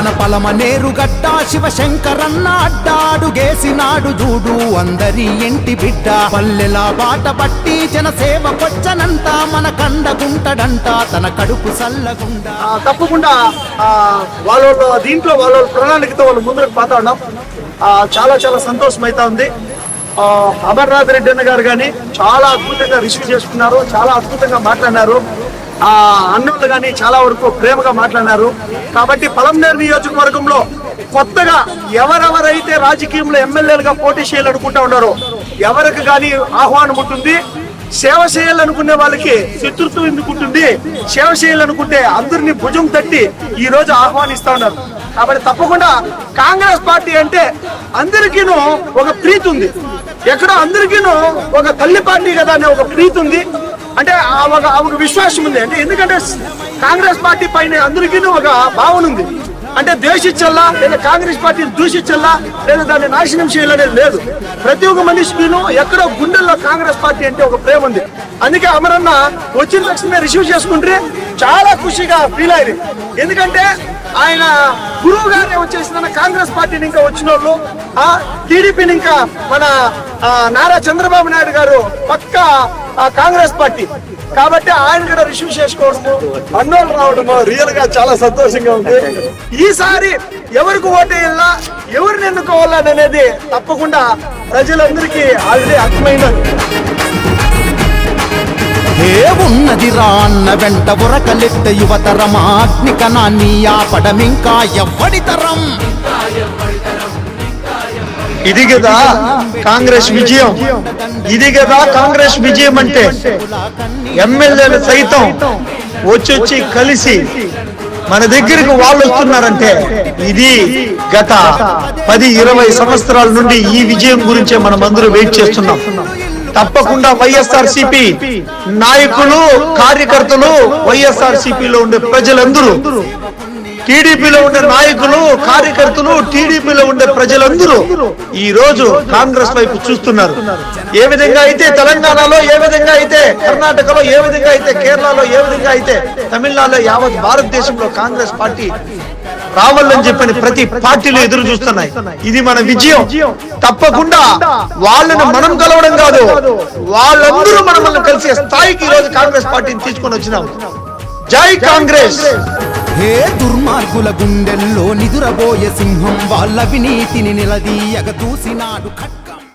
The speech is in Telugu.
మన పలమ నేరుగడ్డ శివశంకరన్న అడ్డాడు గేసినాడు చూడు అందరి ఇంటి బిడ్డ. పల్లెల బాట పట్టి జనసేవ కొచ్చనంత మన కండగుంటడంట తన కడుపు సల్లగుండ తప్పకుండా వాళ్ళ దీంట్లో వాళ్ళ ప్రణాళికతో వాళ్ళు ముందుకు పోతా ఉన్నాం. చాలా చాలా సంతోషం అవుతా ఉంది అమర్నాథ్ రెడ్డి అన్న గారు కానీ చాలా అద్భుతంగా రిసీవ్ చేసుకున్నారు చాలా అద్భుతంగా మాట్లాడినారు. అన్నోళ్ళు కానీ చాలా వరకు ప్రేమగా మాట్లాడినారు. కాబట్టి పలంనేరు నియోజకవర్గంలో కొత్తగా ఎవరెవరైతే రాజకీయంలో ఎమ్మెల్యేలుగా పోటీ చేయాలనుకుంటా ఉన్నారో ఎవరికి కానీ ఆహ్వానం ఉంటుంది. సేవ చేయాలనుకునే వాళ్ళకి శత్రుత్వం ఎందుకుంటుంది సేవ చేయాలనుకుంటే అందరినీ భుజం తట్టి ఈ రోజు ఆహ్వానిస్తా ఉన్నారు. కాబట్టి తప్పకుండా కాంగ్రెస్ పార్టీ అంటే అందరికీను ఒక ప్రీతి ఉంది. ఎక్కడో అందరికీను ఒక తల్లి పార్టీ కదా అనే ఒక ప్రీతి ఉంది. అంటే ఆ ఒక ఒక విశ్వాసం ఉంది. అంటే ఎందుకంటే కాంగ్రెస్ పార్టీ పైన అందరికీ ఒక భావన ఉంది. అంటే ద్వేషించల్లా లేదా కాంగ్రెస్ పార్టీని దూషించల్లా లేదా దాన్ని నాశనం చేయాలనేది లేదు. ప్రతి ఒక్క మనిషికిను ఎక్కడో గుండెల్లో కాంగ్రెస్ పార్టీ అంటే ఒక ప్రేమ ఉంది. అందుకే అమరన్న వచ్చిన తక్షణమే రిసీవ్ చేసుకుంటే చాలా ఖుషిగా ఫీల్ అయింది ఎందుకంటే ఆయన గురువు గారే వచ్చేసిందన్న కాంగ్రెస్ పార్టీని ఇంకా వచ్చిన వాళ్ళు ఆ టీడీపీని ఇంకా మన నారా చంద్రబాబు నాయుడు గారు పక్క కాంగ్రెస్ పార్టీ. కాబట్టి ఆయన కూడా రిసీవ్ చేసుకోవడము అన్నోళ్ళు రావడము రియల్గా చాలా సంతోషంగా ఉంది. ఈసారి ఎవరికి ఓటేయాలా ఎవరిని ఎన్నుకోవాలని అనేది తప్పకుండా ప్రజలందరికీ ఆల్రెడీ అర్థమైనది ఏ ఉన్నది రా అన్న వెంట ఉరకలెత్త యువతరం. అగ్నికణాన్ని ఆపడమింకా ఎవ్వడి తరం. ఇది కదా కాంగ్రెస్ విజయం. ఇది కదా కాంగ్రెస్ విజయం అంటే ఎమ్మెల్యేలు సైతం వచ్చొచ్చి కలిసి మన దగ్గరికి వాళ్ళు వస్తున్నారంటే ఇది గత పది ఇరవై సంవత్సరాల నుండి ఈ విజయం గురించే మనం అందరూ వెయిట్ చేస్తున్నాం. తప్పకుండా వైఎస్ఆర్ సిపి నాయకులు కార్యకర్తలు వైఎస్ఆర్ సిపిలో ఉండే ప్రజలందరూ టీడీపీలో ఉండే నాయకులు కార్యకర్తలు టీడీపీలో ఉండే ప్రజలందరూ ఈ రోజు కాంగ్రెస్ వైపు చూస్తున్నారు. ఏ విధంగా అయితే తెలంగాణలో ఏ విధంగా అయితే కర్ణాటకలో ఏ విధంగా అయితే కేరళలో ఏ విధంగా అయితే తమిళనాడులో యావత్ భారతదేశంలో కాంగ్రెస్ పార్టీ రావాలని చెప్పని ప్రతి పార్టీలు ఎదురు చూస్తున్నాయి. ఇది మన విజయం. తప్పకుండా వాళ్ళని మనం కలవడం కాదు. వాళ్ళందరూ మనల్ని కలిసే స్థాయికి ఈ రోజు కాంగ్రెస్ పార్టీని తీసుకొని వచ్చినాం. జై కాంగ్రెస్. హే దుర్మార్గుల గుండెల్లో నిదురబోయే సింహం. వాళ్ళ వినీతిని నిలదీయగ ఖడ్గ.